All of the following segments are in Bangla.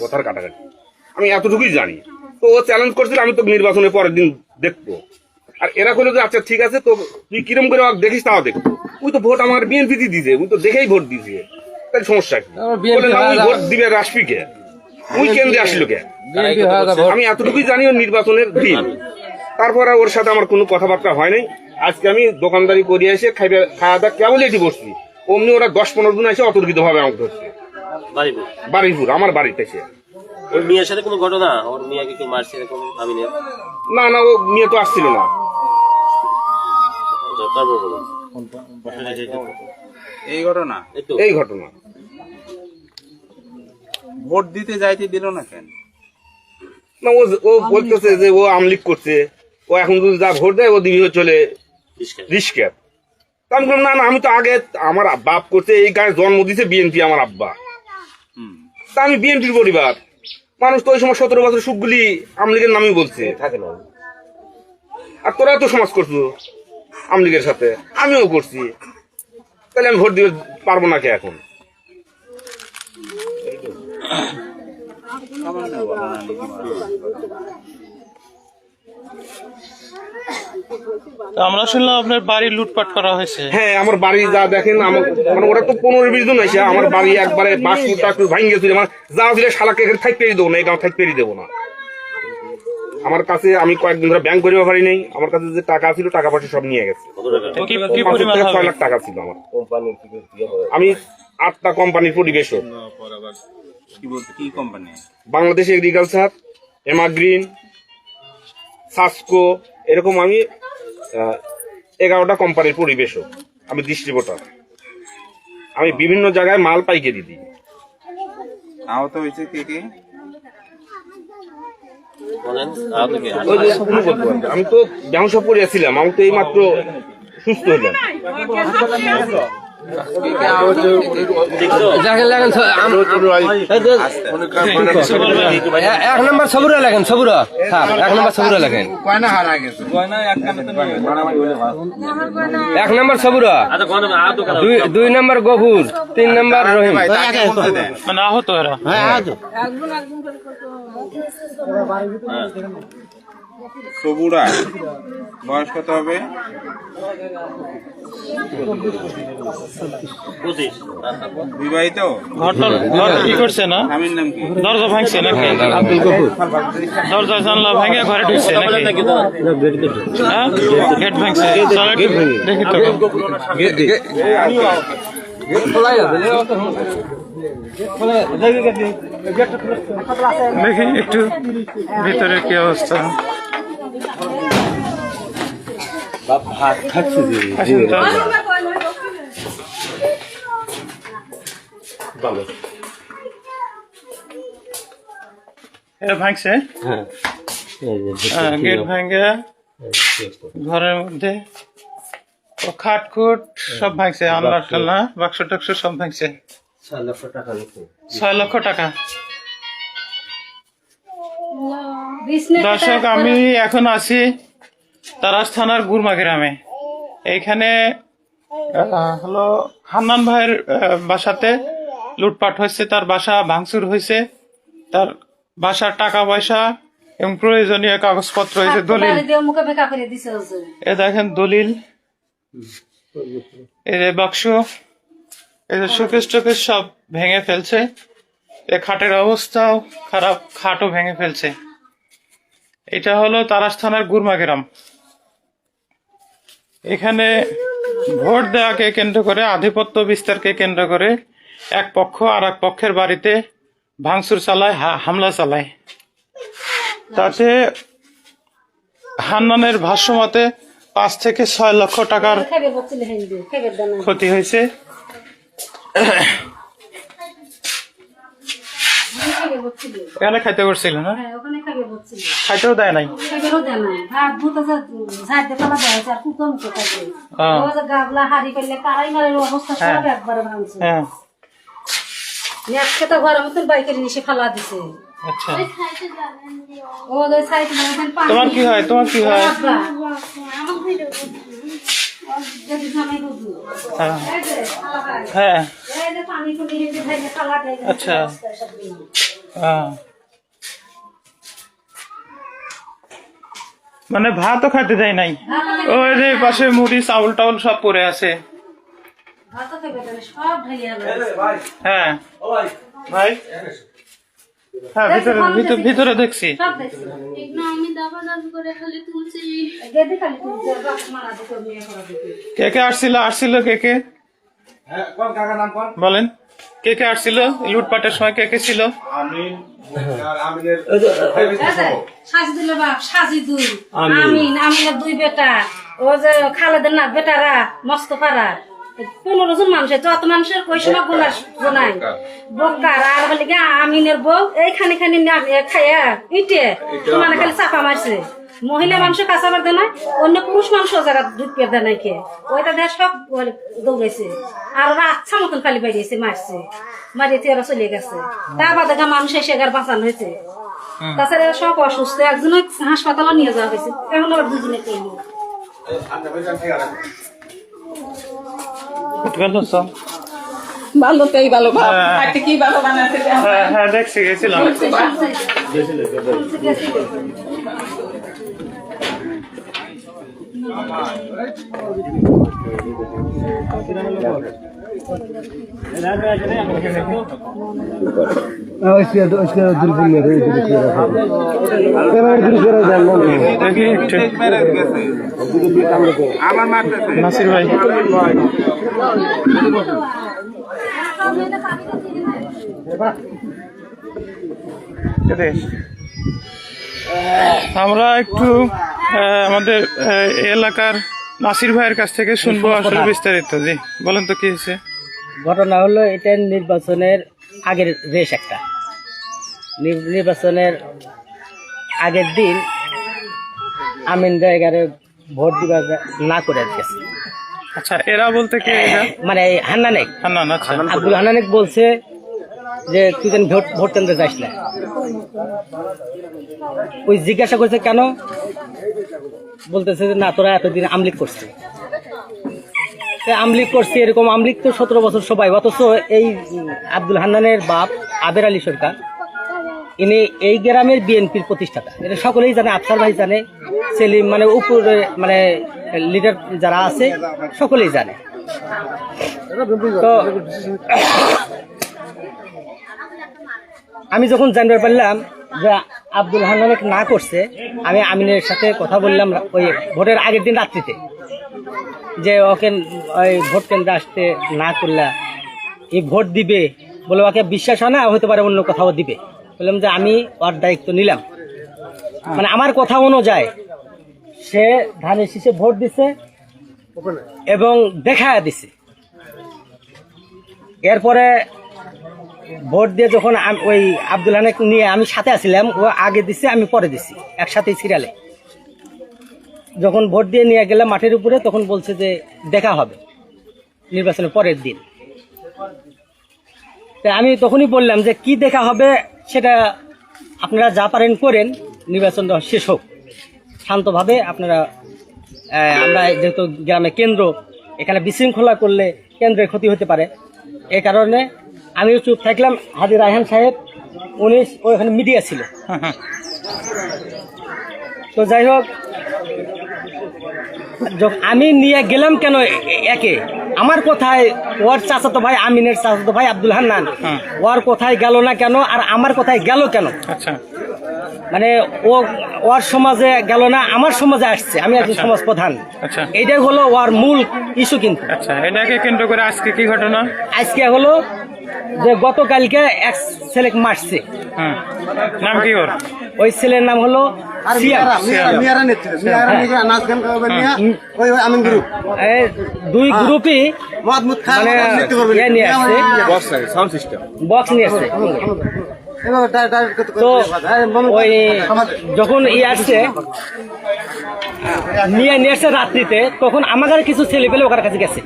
কথার কাটাকাটি। আমি এতটুকুই জানি। তো ও চ্যালেঞ্জ করছিল আমি তো নির্বাচনের পরের দিন দেখব। আর এরা কইলো যে আচ্ছা ঠিক আছে তো তুই কিরম করে দেখিস তাও দেখব। ওই তো ভোট আমার বিএনপি দিছে ওই তো দেখেই ভোট দিছে। তাহলে সমস্যা কি। ভোট দিবে রাষ্ট্রীকে ওই কেন্দ্রে আসলো কে? আমি এতটুকুই জানি ওর নির্বাচনের দিন। তারপরে ওর সাথে আমার কোনো কথাবার্তা হয় নাই। আজকে আমি দোকানদারি করে এসে খাইবে খাওয়া দাওয়া কেবল এটি বসছি। অমনি ওরা দশ পনেরো দিন এসে অতর্কিত ভাবে আমাকে ধরছে। বাড়িপুর। বাড়িপুর আমার ওর মেয়ের সাথে কোনো ঘটনা? ওর মেয়েকে কেউ মারছে এরকম আমিনের না না ও মেয়ে তো আসছিল না। তারপর বলো। এই ঘটনা? এই ঘটনা। ভোট দিতে যাইতে দিল না কেন? না ও ও বলতেছে যে ও আমলিক করছে। ও এখন যদি যা ভোট দেয় ও দিবি চলে রিস্কা রিস্কের তা আমি বললাম না না আমি তো আগে আমার বাপ করছে এই গায়ে জন্ম দিছে বিএনপি আমার আব্বা। তা আমি বিএনপির পরিবার। মানুষ তো ওই সময় সতেরো বছর সুখগুলি আমলিগের নামই বলছে। থাকে না। আর তোরা তো সমাজ করছ আমলিগের সাথে। আমিও করছি। তাহলে আমি ভোট দিতে পারব না কে এখন? আমরা শুনলাম আপনার বাড়ি লুটপাট করা হয়েছে। হ্যাঁ আমার বাড়ি যা দেখেন আমার মানে ওরা তো পনেরো বিশ জন আছে আমার বাড়ি একবারে বাস টাস ভাঙি গেছিল। আমার যা ছিল শালাকে এখানে থাক পেরিয়ে দেবো না এই গাঁও থাক পেরিয়ে দেবো না। আমার কাছে আমি কয়েকদিন ধরে ব্যাংক করিতে পারি নাই আমার কাছে যে টাকা ছিল টাকা পয়সা সব নিয়ে গেছে। টাকা? ছয় লাখ টাকা ছিল আমার। আমি আটটা কোম্পানির পরিবেশক। কি বলতে কি কোম্পানি? বাংলাদেশ এগ্রিকালচার এমাগ্রিন সাসকো এরকম আমি এগারোটা কোম্পানির পরিবেশক আমি ডিস্ট্রিবিউটার আমি বিভিন্ন জায়গায় মাল পাইকারি দিই। আহত হয়েছে কে কে। আমি তো ব্যবসা পড়িয়াছিলাম আমি তো এই মাত্র সুস্থ হইলাম। এক নম্বর সবুরা লাগেন সবুরা স্যার এক নম্বর সবুরা লাগেন এক নম্বর সবুরা আচ্ছা দুই দুই নম্বর গফুর তিন নম্বর রহিম। মানে আহত সবুরা বয়স কত হবে? বিবাহিত? ঘর কি করছে না? স্বামীর নাম কি? দরজা ভাঙছে নাকি? দরজা জানলা ভাঙে ঘরে ঢুকছে নাকি? হ্যাঁ? গেট ভাঙছে। দেখি তো। দেখি একটু। ভিতরে কি অবস্থা? আসেন তো। এটা ভাঙছে? হ্যাঁ, গেট ভাঙে। ঘরের মধ্যে। ও খাট খুট সব ভাঙছে আল্লাহ টাল্লা বাক্স টাক্স সব ভাঙছে। ছয় লক্ষ টাকা দর্শক আমি এখন আছি তারাস থানার গুরমা গ্রামে। এইখানে আহ, হলো হান্নান ভাইয়ের আহ, বাসাতে লুটপাট হয়েছে তার বাসা ভাঙচুর হয়েছে তার বাসার টাকা পয়সা এবং প্রয়োজনীয় কাগজপত্র হয়েছে দলিল। এ দেখেন দলিল। এই যে বাক্স এদের শোকেস টোকেস সব ভেঙে ফেলছে। এ খাটের অবস্থাও খারাপ খাটও ভেঙে ফেলছে। এটা হলো তারাস থানার গুরমা গ্রাম। এখানে ভোট দেওয়াকে কেন্দ্র করে আধিপত্য বিস্তারকে কেন্দ্র করে এক পক্ষ আর এক পক্ষের বাড়িতে ভাঙচুর চালায় হামলা চালায়। তাতে হান্নানের ভাষ্য মতে পাঁচ থেকে ছয় লক্ষ টাকার ক্ষতি হয়েছে। এখানে খাইতে করছিল না? হ্যাঁ ওখানে খাইবে বলছিলে খাইতেও দেয় নাই? খাইবেও দেয় না ভাত দিয়ে আর হ্যাঁ। গাবলা হারি ফেললে কারাই মারের অবস্থা সব একবারে ভাঙছে। হ্যাঁ। আজকে তো ঘরের মতন বাইকের নিচে ফালা দিছে। আচ্ছা। ও ওই সাইড মানে তোমার কি হয়? তোমার কি হয় আব্বা। যদি জামাই বুঝু হ্যাঁ। হ্যাঁ। আচ্ছা। হ্যাঁ। মানে ভাতও খাইতে দেয় নাই। ওই যে পাশে মুড়ি চাউল টাউল সব পড়ে আছে। হ্যাঁ। ভাই। হ্যাঁ ভিতরে ভিতরে ভিতরে দেখছি। আমি কে কে আসছিল? আসছিল কে কে? বলেন। কে কে আসছিল? লুটপাটের সময় কে কে ছিল? বাপ সাজিদুল আমিন। আমিনের দুই বেটা। ও যে খালেদের না বেটারা মস্ত পাড়া পনেরো জন মানুষ যত মানুষের কই সময় গোলা জোনাই বকার আর বলে গিয়া আমিনের বউ এইখানে খানি খাইয়া ইটে তোমার খালি চাপা মারছে। মহিলা মানুষ কাঁচা বার দেয় না অন্য পুরুষ মানুষ জায়গা ঢুকিয়ে দেয় নাই কে ওইটা দেয় সব দৌড়াইছে। আর ওরা আচ্ছা মতন খালি বাইরেছে মারছে। মারিয়ে ওরা চলে গেছে। তা বাদে গা মানুষ এসে এগার বাঁচানো হয়েছে। তাছাড়া সব অসুস্থ। একজন হাসপাতালে নিয়ে যাওয়া হয়েছে। এখন আবার দুজনে পেয়ে গেল ভালো তাই ভালো ভাব। হ্যাঁ। কি ভালো বানাতে হ্যাঁ হ্যাঁ দেখছি গেছিলাম। মারতেছে আমরা একটু আমাদের এলাকার নাসির ভাইয়ের কাছ থেকে শুনব আসলে বিস্তারিত, জি। বলেন তো কি হয়েছে? ঘটনা হলো এটা নির্বাচনের আগের রেশ একটা। নির্বাচনের আগের দিন আমিন জায়গারে ভোট দিবার না করে গেছে আচ্ছা এরা বলতে কি মানে এই হান্নানেক হান্নান আচ্ছা। আব্দুল হান্নানেক বলছে যে তুই যেন ভোট ভোট কেন্দ্রে যাস না? ওই জিজ্ঞাসা করছে কেন? বলতেছে যে না তোরা এতদিন আমলিক করছে তো আমলিক করছে, এরকম আমলিক তো সতেরো বছর সবাই, অথচ এই আব্দুল হান্নানের বাপ আবের আলী সরকার, ইনি এই গ্রামের বিএনপির প্রতিষ্ঠাতা। এটা সকলেই জানে, আফসার ভাই জানে, সেলিম মানে উপরে মানে লিডার যারা আছে, সকলেই জানে। তো আমি যখন জানতে পারলাম যে আব্দুল হান্নানেক না করছে, আমি আমিনের সাথে কথা বললাম ওই ভোটের আগের দিন রাত্রিতে। যে ওকে ওই ভোট কেন্দ্রে আসতে না করলা এই ভোট দিবে বলে ওকে বিশ্বাস হয় না হতে পারে অন্য কোথাও দিবে। বললাম যে আমি ওর দায়িত্ব নিলাম। মানে আমার কথা অনুযায়ী সে ধানের শীষে ভোট দিছে এবং দেখা দিছে। এরপরে ভোট দিয়ে যখন ওই আব্দুল হানেক নিয়ে আমি সাথে আসছিলাম ও আগে দিছে, আমি পরে দিছি, একসাথে সিরিয়ালে। যখন ভোট দিয়ে নিয়ে গেলাম মাঠের উপরে তখন বলছে যে দেখা হবে নির্বাচনের পরের দিন। তা আমি তখনই বললাম যে কি দেখা হবে সেটা আপনারা যা পারেন করেন নির্বাচনটা শেষ হোক। শান্তভাবে আপনারা আমরা যেহেতু গ্রামে কেন্দ্র এখানে বিশৃঙ্খলা করলে কেন্দ্রের ক্ষতি হতে পারে। এই কারণে আমিও চুপ থাকলাম। হাজির রায়হান সাহেব উনি ওখানে মিডিয়া ছিল। তো যাই হোক আমি নিয়ে গেলাম কেন একে? আমার কোথায় ওর চাচাতো ভাই আমিনের চাচাতো ভাই আব্দুল হান্নান। ওর কোথায় গেল না কেন আর আমার কোথায় গেল কেন? আচ্ছা। মানে ও ওর সমাজে গেল না আমার সমাজে আসছে আমি একজন আচ্ছা। সমাজ প্রধান আচ্ছা। এইটাই হলো ওর মূল ইস্যু কিন্তু। আচ্ছা এটাকে কেন্দ্র করে আজকে কি ঘটনা? আজকে হলো যে গতকালকে এক ছেলে মারছে। নাম কি ওর? ওই ছেলের নাম হলো দুই গ্রুপই মানে ইয়ে আসছে। বক্স নিয়ে আসছে। তো ওই যখন ই আসছে নিয়ে নিয়ে আসছে রাত্রিতে তখন আমাদের কিছু ছেলে পেলে ওখানে কাছে গেছে।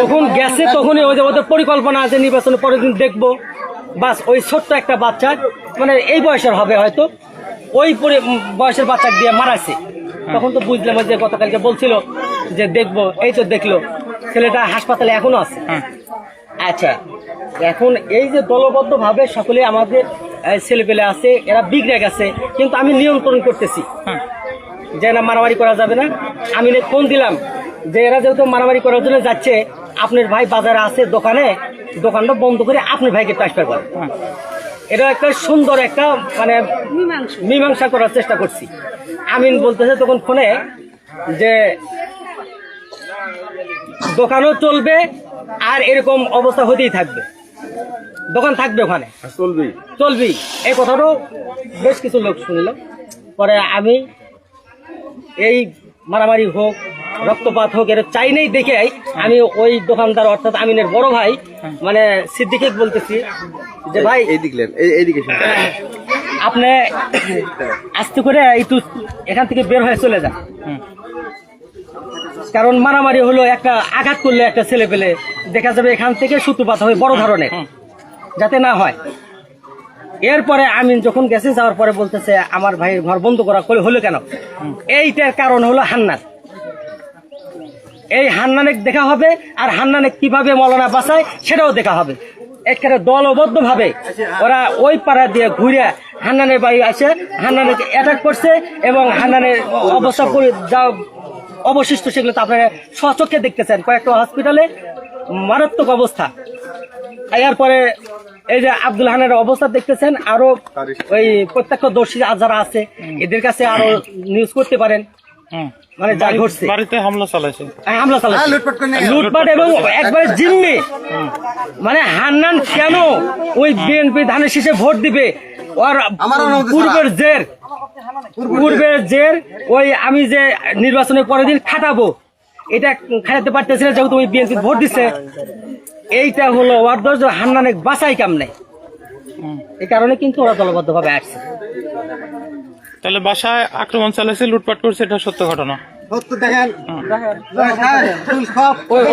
যখন গেছে তখনই ওই যে ওদের পরিকল্পনা আছে নির্বাচনের পরের দিন দেখব। বাস ওই ছোট্ট একটা বাচ্চা মানে এই বয়সের হবে হয়তো ওই পরি- বয়সের বাচ্চা দিয়ে মারাছে তখন তো বুঝলাম ওই যে গতকালকে বলছিল যে দেখব এই তো দেখল ছেলেটা হাসপাতালে এখনও আছে। হ্যাঁ। আচ্ছা এখন এই যে দলবদ্ধভাবে সকলে আমাদের ছেলেপেলে আছে এরা বিগড়ে গেছে কিন্তু আমি নিয়ন্ত্রণ করতেছি। যে না মারামারি করা যাবে না আমি ফোন দিলাম যে এরা যেহেতু মারামারি করার জন্য যাচ্ছে আপনার ভাই বাজারে আছে দোকানে দোকানটা বন্ধ করে আপনার ভাইকে ট্রান্সফার করেন। এটা একটা সুন্দর একটা মানে মীমাংসা। মীমাংসা করার চেষ্টা করছি। আমিন বলতেছে তখন ফোনে যে দোকানও চলবে আর এরকম অবস্থা হতেই থাকবে। দোকান থাকবে ওখানে। চলবি চলবি এই কথাটাও বেশ কিছু লোক শুনল। পরে আমি এই মারামারি হোক রক্তপাত হোক এটা চাই নেই দেখে আমি ওই দোকানদার অর্থাৎ আমিনের বড় ভাই মানে সিদ্দিকে বলতেছি যে ভাই আপনি আস্তে করে একটু এখান থেকে বের হয়ে চলে যান। কারণ মারামারি হলো একটা আঘাত করলে একটা ছেলে পেলে দেখা যাবে এখান থেকে সূত্রপাত হবে বড় ধরনের যাতে না হয়। এরপরে আমি যখন গেছি যাওয়ার পরে বলতেছে আমার ভাইয়ের ঘর বন্ধ করা হলো কেন? এইটার কারণ হলো হান্নান। এই হান্নানেক দেখা হবে আর হান্নানেক কীভাবে মলনা বাঁচায় সেটাও দেখা হবে। এখানে দলবদ্ধ ভাবে ওরা ওই পাড়া দিয়ে ঘুরে হান্নানের বাড়ি আসে হান্নানকে অ্যাটাক করছে এবং হান্নানের অবস্থা যা অবশিষ্ট সেগুলো তো আপনারা স্বচক্ষে দেখতেছেন। কয়েকটা হসপিটালে মারাত্মক অবস্থা। এরপরে এই যে আব্দুল হানের অবস্থা দেখতেছেন আরও ওই প্রত্যক্ষদর্শী যারা আছে এদের কাছে আরও নিউজ করতে পারেন। মানে যা ঘটছে। বাড়িতে হামলা চালাইছে। হামলা চালাচ্ছে লুটপাট এবং একবারে জিম্মি। মানে হান্নান কেন ওই বিএনপি ধানের শীষে ভোট দিবে? ওর পূর্বের জের। পূর্বের জের। ওই আমি যে নির্বাচনের পরের দিন খাটাবো। এটা খাটাতে পারতেছি না যেহেতু ওই বিএনপি ভোট দিচ্ছে এইটা হলো ওর দোষ যে হান্নানে বাঁচাই কাম নেই। এই কারণে কিন্তু ওরা দলবদ্ধ ভাবে আসছে। তাহলে বাসায় আক্রমণ চালাইছে লুটপাট করছে এটা সত্য ঘটনা। ওই-